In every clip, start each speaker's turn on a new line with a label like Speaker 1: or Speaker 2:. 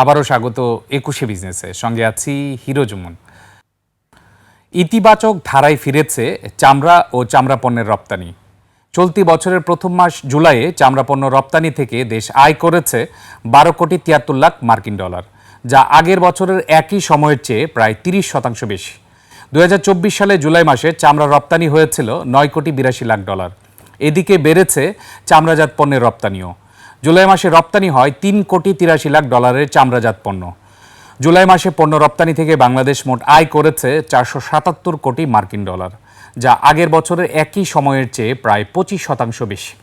Speaker 1: আবারও স্বাগত একুশে বিজনেসে। সঙ্গে আছি হিরো জুমন। ইতিবাচক ধারায় ফিরেছে চামড়া ও চামড়া পণ্যের রপ্তানি। চলতি বছরের প্রথম মাস জুলাইয়ে চামড়া পণ্য রপ্তানি থেকে দেশ আয় করেছে বারো কোটি তিয়াত্তর লাখ মার্কিন ডলার, যা আগের বছরের একই সময়ের চেয়ে প্রায় তিরিশ শতাংশ বেশি। দু হাজার চব্বিশ সালে জুলাই মাসে চামড়া রপ্তানি হয়েছিল নয় কোটি বিরাশি লাখ ডলার। এদিকে বেড়েছে চামড়াজাত পণ্যের রপ্তানিও। জুলাই মাসে রপ্তানি হয় তিন কোটি তিরাশি লাখ ডলারের চামড়াজাত পণ্য। জুলাই মাসে পণ্য রপ্তানি থেকে বাংলাদেশ মোট আয় করেছে চারশো সাতাত্তর কোটি মার্কিন ডলার, যা আগের বছরের একই সময়ের চেয়ে প্রায় পঁচিশ শতাংশ বেশি।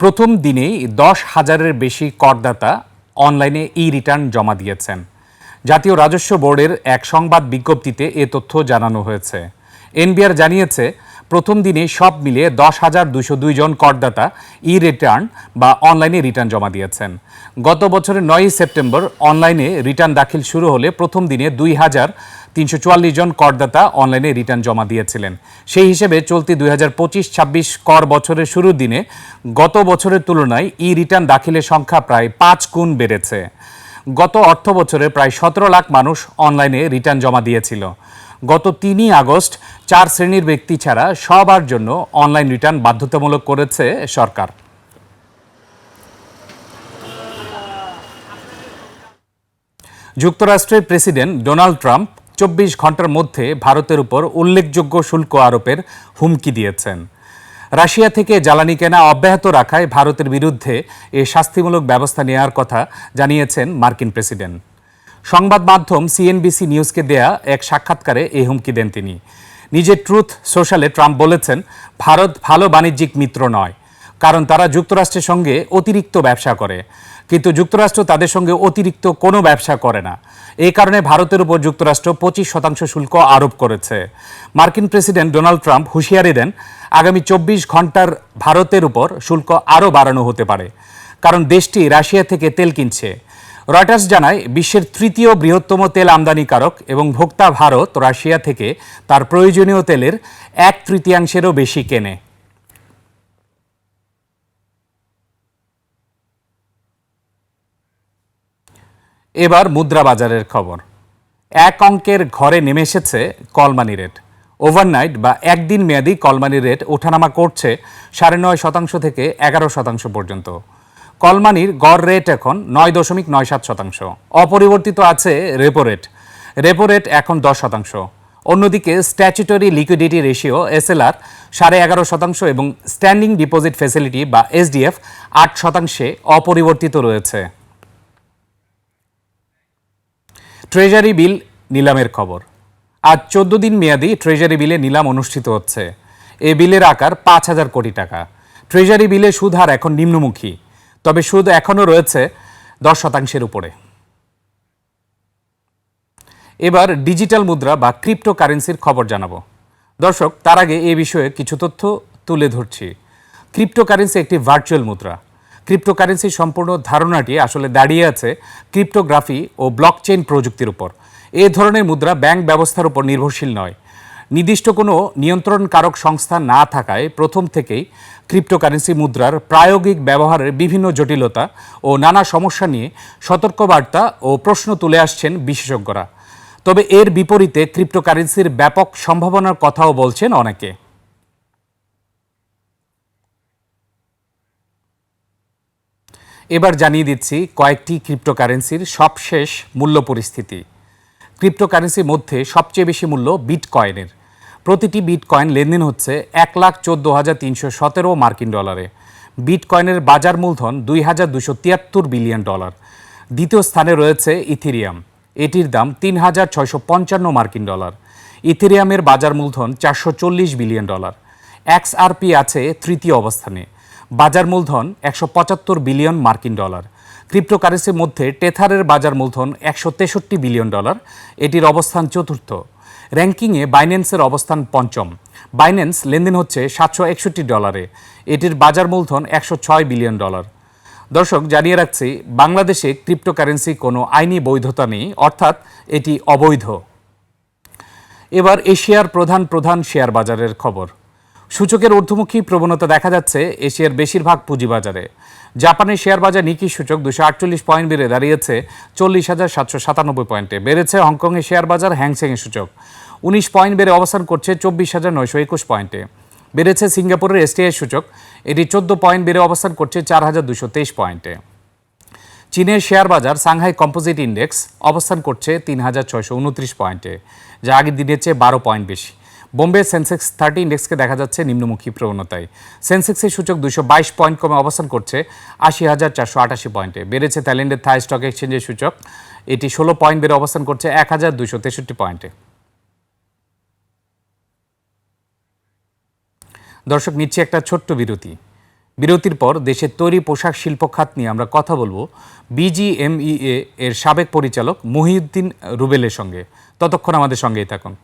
Speaker 1: প্রথম দিনেই দশ হাজারের বেশি করদাতা অনলাইনে ই রিটার্ন জমা দিয়েছেন। জাতীয় রাজস্ব বোর্ডের এক সংবাদ বিজ্ঞপ্তিতে এ তথ্য জানানো হয়েছে। এনবিআর জানিয়েছে, প্রথম দিনে সব মিলিয়ে দশ হাজার দুশো জন করদাতা ই রিটার্ন বা অনলাইনে রিটার্ন জমা দিয়েছেন। গত বছরের নয়ই সেপ্টেম্বর অনলাইনে রিটার্ন দাখিল শুরু হলে প্রথম দিনে দুই হাজার তিনশো চুয়াল্লিশ জন করদাতা অনলাইনে রিটার্ন জমা দিয়েছিলেন। সেই হিসেবে চলতি দুই হাজার পঁচিশ ছাব্বিশ কর বছরের শুরুর দিনে গত বছরের তুলনায় ই রিটার্ন দাখিলের সংখ্যা প্রায় পাঁচ গুণ বেড়েছে। গত অর্থ বছরে প্রায় সতেরো লাখ মানুষ অনলাইনে রিটার্ন জমা দিয়েছিল। গত তিনই আগস্ট, চার শ্রেণির ব্যক্তি ছাড়া সবার জন্য অনলাইন রিটার্ন বাধ্যতামূলক করেছে সরকার। যুক্তরাষ্ট্রের প্রেসিডেন্ট ডোনাল্ড ট্রাম্প চব্বিশ ঘণ্টার মধ্যে ভারতের উপর উল্লেখযোগ্য শুল্ক আরোপের হুমকি দিয়েছেন। রাশিয়া থেকে জ্বালানি কেনা অব্যাহত রাখায় ভারতের বিরুদ্ধে এ শাস্তিমূলক ব্যবস্থা নেওয়ার কথা জানিয়েছেন মার্কিন প্রেসিডেন্ট। সংবাদ মাধ্যম সিএনবিসি নিউজকে দেয়া এক সাক্ষাৎকারে এই হুমকি দেন তিনি। নিজের ট্রুথ সোশ্যালে ট্রাম্প বলেছেন, ভারত ভালো বাণিজ্যিক মিত্র নয়, কারণ তারা যুক্তরাষ্ট্রের সঙ্গে অতিরিক্ত ব্যবসা করে। কিন্তু যুক্তরাষ্ট্র তাদের সঙ্গে অতিরিক্ত কোনো ব্যবসা করে না। এই কারণে ভারতের উপর যুক্তরাষ্ট্র পঁচিশ শতাংশ শুল্ক আরোপ করেছে। মার্কিন প্রেসিডেন্ট ডোনাল্ড ট্রাম্প হুঁশিয়ারি দেন, আগামী চব্বিশ ঘণ্টার ভারতের উপর শুল্ক আরও বাড়ানো হতে পারে, কারণ দেশটি রাশিয়া থেকে তেল কিনছে। রয়টার্স জানায়, বিশ্বের তৃতীয় বৃহত্তম তেল আমদানিকারক এবং ভোক্তা ভারত রাশিয়া থেকে তার প্রয়োজনীয় তেলের এক তৃতীয়াংশেরও বেশি কেনে। এবার মুদ্রা বাজারের খবর। এক অঙ্কের ঘরে নেমে এসেছে কলমানি রেট। ওভারনাইট বা একদিন মেয়াদি কলমানি রেট ওঠানামা করছে সাড়ে নয় শতাংশ থেকে এগারো শতাংশ পর্যন্ত। কলমানির গড় রেট এখন নয় দশমিক নয় সাত শতাংশ। অপরিবর্তিত আছে রেপো রেট রেপো রেট এখন দশ শতাংশ। অন্যদিকে স্ট্যাচুটরি লিকুইডিটি রেশিও এসএলআর সাড়ে এগারো শতাংশ এবং স্ট্যান্ডিং ডিপোজিট ফেসিলিটি বা এসডিএফ আট শতাংশে অপরিবর্তিত রয়েছে। ট্রেজারি বিল নিলামের খবর। আজ চোদ্দ দিন মেয়াদি ট্রেজারি বিলে নিলাম অনুষ্ঠিত হচ্ছে। এ বিলের আকার পাঁচ হাজার কোটি টাকা। ট্রেজারি বিলে সুদ হার এখন নিম্নমুখী। তবে সুদ এখনও রয়েছে দশ শতাংশের উপরে। এবার ডিজিটাল মুদ্রা বা ক্রিপ্টোকারেন্সির খবর জানাব। দর্শক, তার আগে এ বিষয়ে কিছু তথ্য তুলে ধরছি। ক্রিপ্টোকারেন্সি একটি ভার্চুয়াল মুদ্রা। ক্রিপ্টোকারেন্সির সম্পূর্ণ ধারণাটি আসলে দাঁড়িয়ে আছে ক্রিপ্টোগ্রাফি ও ব্লকচেইন প্রযুক্তির উপর। এ ধরনের মুদ্রা ব্যাংক ব্যবস্থার উপর নির্ভরশীল নয়। নির্দিষ্ট কোনো নিয়ন্ত্রণকারক সংস্থা না থাকায় প্রথম থেকেই ক্রিপ্টোকারেন্সি মুদ্রার প্রায়োগিক ব্যবহারের বিভিন্ন জটিলতা ও নানা সমস্যা নিয়ে সতর্কবার্তা ও প্রশ্ন তুলে আসছেন বিশেষজ্ঞরা। তবে এর বিপরীতে ক্রিপ্টোকারেন্সির ব্যাপক সম্ভাবনার কথাও বলছেন অনেকে। এবার জানিয়ে দিচ্ছি কয়েকটি ক্রিপ্টোকারেন্সির সবশেষ মূল্য পরিস্থিতি। ক্রিপ্টোকারেন্সির মধ্যে সবচেয়ে বেশি মূল্য বিটকয়েনের। প্রতিটি বিটকয়েন লেনদেন হচ্ছে এক লাখ চোদ্দ হাজার তিনশো সতেরো মার্কিন ডলারে। বিটকয়েনের বাজার মূলধন দুই হাজার দুশো তিয়াত্তর বিলিয়ন ডলার। দ্বিতীয় স্থানে রয়েছে ইথিরিয়াম। এটির দাম তিন হাজার ছয়শো পঞ্চান্ন মার্কিন ডলার। ইথেরিয়ামের বাজার মূলধন চারশো চল্লিশ বিলিয়ন ডলার। এক্সআরপি আছে তৃতীয় অবস্থানে। বাজার মূলধন একশো পঁচাত্তর বিলিয়ন মার্কিন ডলার। ক্রিপ্টোকারেন্সির মধ্যে টেথারের বাজার মূলধন একশো তেষট্টি বিলিয়ন ডলার। এটির অবস্থান চতুর্থ। র্যাঙ্কিংয়ে বাইন্যান্সের অবস্থান পঞ্চম। বাইন্যান্স লেনদেন হচ্ছে সাতশো একষট্টি ডলারে। এটির বাজার মূলধন একশো ছয় বিলিয়ন ডলার। দর্শক, জানিয়ে রাখছি, বাংলাদেশে ক্রিপ্টোকারেন্সি কোনো আইনি বৈধতা নেই, অর্থাৎ এটি অবৈধ। এবার এশিয়ার প্রধান প্রধান শেয়ার বাজারের খবর। সূচকের ঊর্ধ্বমুখী প্রবণতা দেখা যাচ্ছে এশিয়ার বেশিরভাগ পুঁজিবাজারে। জাপানের শেয়ার বাজার নিকি সূচক দুশো আটচল্লিশ পয়েন্ট বেড়ে দাঁড়িয়েছে চল্লিশ হাজার সাতশো সাতানব্বই পয়েন্টে। বেড়েছে হংকংয়ের শেয়ার বাজার হ্যাংসেংয়ের সূচক। উনিশ পয়েন্ট বেড়ে অবস্থান করছে চব্বিশ হাজার নয়শো একুশ পয়েন্টে। বেড়েছে সিঙ্গাপুরের এসটিআই সূচক। এটি চোদ্দ পয়েন্ট বেড়ে অবস্থান করছে চার হাজার দুশো তেইশ পয়েন্টে। চীনের শেয়ার বাজার সাংহাই কম্পোজিট ইন্ডেক্স অবস্থান করছে তিন হাজার ছয়শো উনত্রিশ পয়েন্টে, যা আগের দিনের চেয়ে বারো পয়েন্ট বেশি। বোম্বে সেন্সেক্স থার্টি ইন্ডেক্সকে দেখা যাচ্ছে নিম্নমুখী প্রবণতায়। সেন্সেক্সের সূচক দুশো বাইশ পয়েন্ট কমে অবস্থান করছে আশি হাজার চারশো আটাশি পয়েন্টে। বেড়েছে থাইল্যান্ডের থাই স্টক এক্সচেঞ্জের সূচক। এটি ষোলো পয়েন্ট বেড়ে অবস্থান করছে এক হাজার দুশো তেষট্টি পয়েন্টে। দর্শক, নিচ্ছে একটা ছোট্ট বিরতি। বিরতির পর দেশের তৈরি পোশাক শিল্প খাত নিয়ে আমরা কথা বলব বিজিএমইএ এর সাবেক পরিচালক মহিউদ্দিন রুবেলের সঙ্গে। ততক্ষণ আমাদের সঙ্গেই থাকুন।